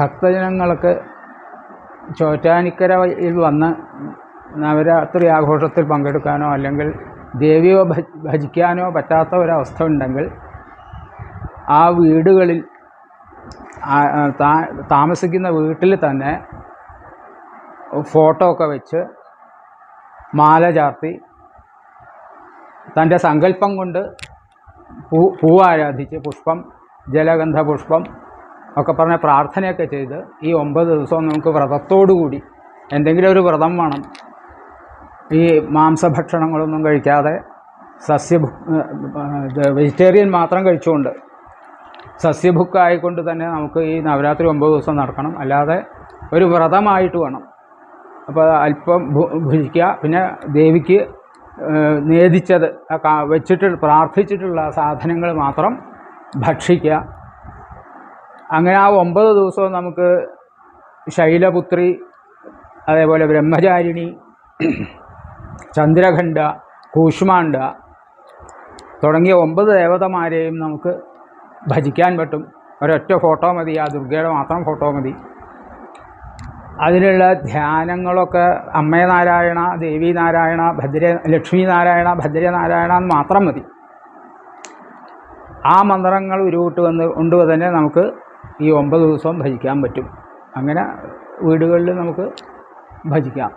ഭക്തജനങ്ങൾക്ക് ചോറ്റാനിക്കരയിൽ വന്ന് നവരാത്രി ആഘോഷത്തിൽ പങ്കെടുക്കാനോ അല്ലെങ്കിൽ ദേവിയോ ഭജിക്കാനോ പറ്റാത്ത ഒരവസ്ഥ ഉണ്ടെങ്കിൽ ആ വീടുകളിൽ താമസിക്കുന്ന വീട്ടിൽ തന്നെ ഫോട്ടോ ഒക്കെ വെച്ച് മാല ചാർത്തി തന്റെ സങ്കല്പം കൊണ്ട് പൂ പൂവാരാധിച്ച് പുഷ്പം ജലഗന്ധ പുഷ്പം ഒക്കെ പറഞ്ഞ പ്രാർത്ഥനയൊക്കെ ചെയ്ത് ഈ ഒമ്പത് ദിവസവും നമുക്ക് വ്രതത്തോടുകൂടി എന്തെങ്കിലും ഒരു വ്രതം വേണം. ഈ മാംസഭക്ഷണങ്ങളൊന്നും കഴിക്കാതെ സസ്യ വെജിറ്റേറിയൻ മാത്രം കഴിച്ചുകൊണ്ട് സസ്യഭുക്കായിക്കൊണ്ട് തന്നെ നമുക്ക് ഈ നവരാത്രി ഒമ്പത് ദിവസം നടക്കണം. അല്ലാതെ ഒരു വ്രതമായിട്ട് വേണം. അപ്പോൾ അല്പം ഭുജിക്കുക. പിന്നെ ദേവിക്ക് നേദിച്ചത് വെച്ചിട്ട് പ്രാർത്ഥിച്ചിട്ടുള്ള സാധനങ്ങൾ മാത്രം ഭക്ഷിക്കുക. അങ്ങനെ ആ ഒമ്പത് ദിവസവും നമുക്ക് ശൈലപുത്രി അതേപോലെ ബ്രഹ്മചാരിണി ചന്ദ്രഖണ്ഡ കൂഷ്മാണ്ഡ തുടങ്ങിയ ഒമ്പത് ദേവതമാരെയും നമുക്ക് ഭജിക്കാൻ പറ്റും. ഒരൊറ്റ ഫോട്ടോ മതി ആ ദുർഗയുടെ മാത്രം ഫോട്ടോ മതി. അതിലുള്ള ധ്യാനങ്ങളൊക്കെ അമ്മേ നാരായണ ദേവി നാരായണ ഭദ്ര ലക്ഷ്മി നാരായണ ഭദ്രനാരായണ എന്ന് മാത്രം മതി. ആ മന്ത്രങ്ങൾ ഉരുവിട്ട് വന്ന് കൊണ്ട് തന്നെ നമുക്ക് ഈ ഒമ്പത് ദിവസവും ഭജിക്കാൻ പറ്റും. അങ്ങനെ വീടുകളിൽ നമുക്ക് ഭജിക്കാം.